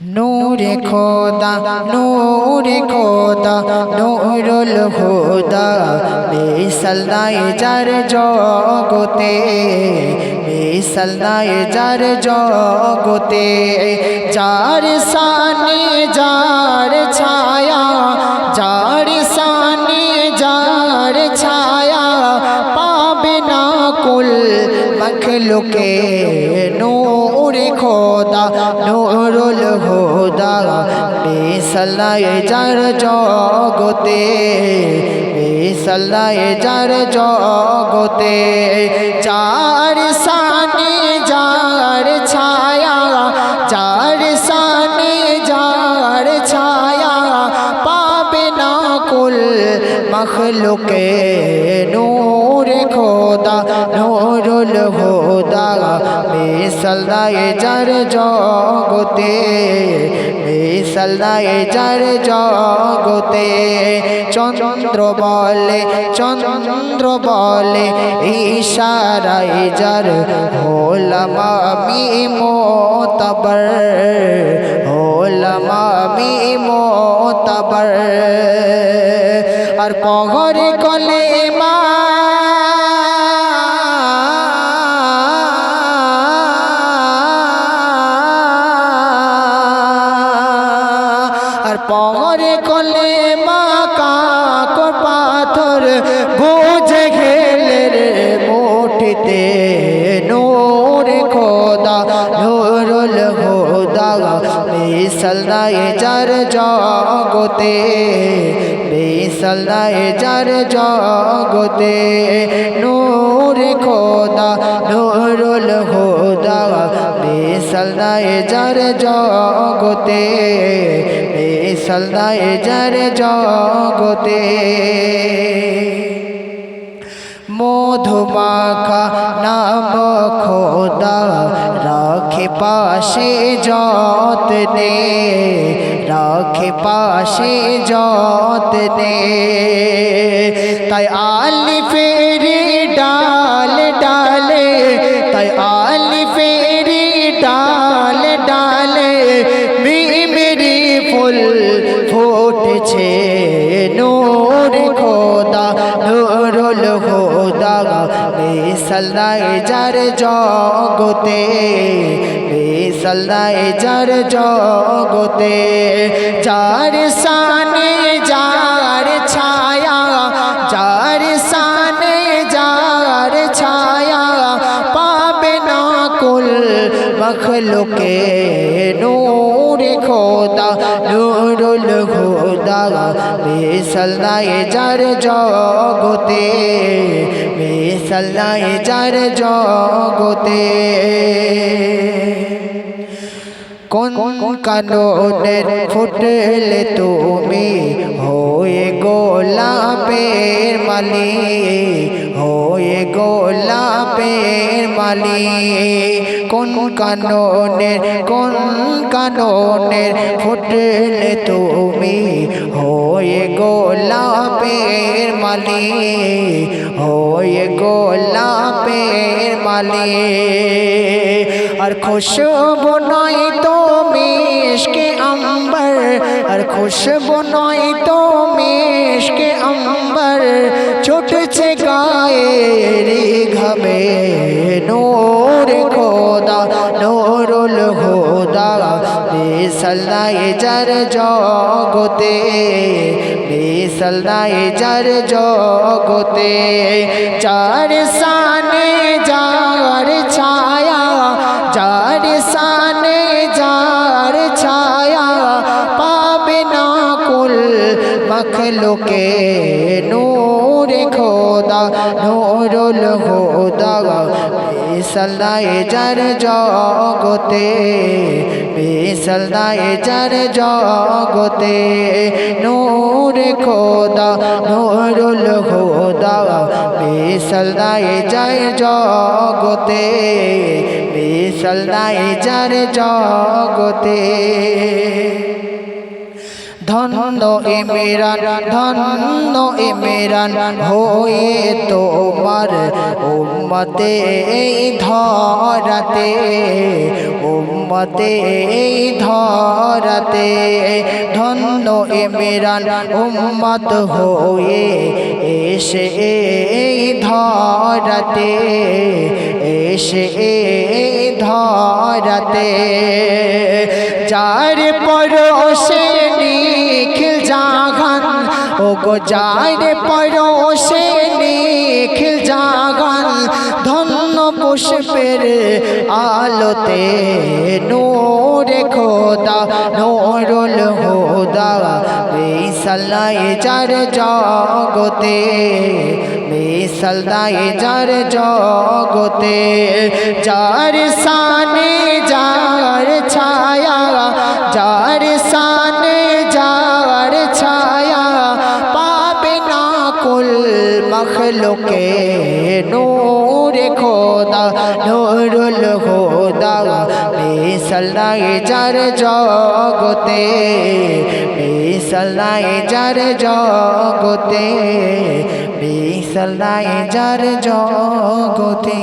নূরে খোদা নূরে খোদা, নূরুল হুদা, মিসাল নাই যার জগতে, মিসাল নাই যার জগতে, যার সানি যার ছায়া, যার সানি যার ছায়া, পাবে না কুল মখলুকে, নূরে খোদা। নূরুল হুদা বিসলাই যার জগতে বিসলাই যার জগতে চার সানি যার ছায়া চার সানি যার ছায়া পাবে না কুল মখলুকে নূরে মিসালাই যার জগতে মিসালাই যার জগতে। চন্দ্র বলে চন্দ্র বলে ইশারাই যার হলাম মোতবর আমি মোতবর। আর পহরে কলে মা পহরে কলে মা কাকর পাথর, বুঝে ঘেলে রে মোটিতে নূরে খোদা, নূরুল হুদা, মিসাল নাই যার জগতে, মিসাল নাই যার জগতে, নূরে খোদা, নূরুল হুদা মিসাল নাই যার জগতে মিসাল নাই যার জগতে। মধুমাখা নাম খোদা রাখে পাশে যতনে, রাখে পাশে যতনে। তাই ফুল ফুটছে। নূর খোদা, নূরুল হুদা মিসালাই যার জগতে মিসালাই যার জগতে, যার সানে যার মখলুকে নূরে খোদা, নূরুল খোদা হুদা মিসালাই যার জগতে মিসালাই যার জগতে। কোন কাননের ফুটলে তুমি হয়ে গোলাপের মালি, হয়ে গোলাপের মালি? কাননের কোন কাননের ফুটলে তুমি? হয়ে গোলাপের মালি, হয়ে গোলাপের মালি। আর খুশবু নয় তো মিশকে আম্বর, আর খুশবু নয় তো মিশকে আম্বর। ছুটছে গায়ের ঘামে। বিসলাই যার জগতে বিসলাই যার জগতে চার সানে যার ছায়া যার সানে যার ছায়া পাবে না কুল মখলুকে নূরে খোদা নূরুল হুদা বিসলাই যার জগতে বিসলাই যার জগতে নূরে খোদা নূরুল হুদা বিসলাই যার জগতে বিসলাই যার জগতে। ধন্য ইমরান ধন্য ইমরান হয়ে তোমার উম্মতে এই ধরাতে, উম্মতে এই ধর ধরাতে। ধন্য ইমরান উম্মত হয়ে এসে এই ধরাতে, এসে এই ধরাতে। যার পরশে ও গো যার পরশে নিখিল জাগান, ধন্য পুষ্পের আলোতে। নূরে খোদা, নূরুল হুদা বিসালাই যার জগতে বিসালাই যার জগতে। যার সানে যার মখলুকে নূরে খোদা নূরুল খোদা মিসালাই যার জগতে মিসালাই যার জগতে মিসালাই যার জগতে।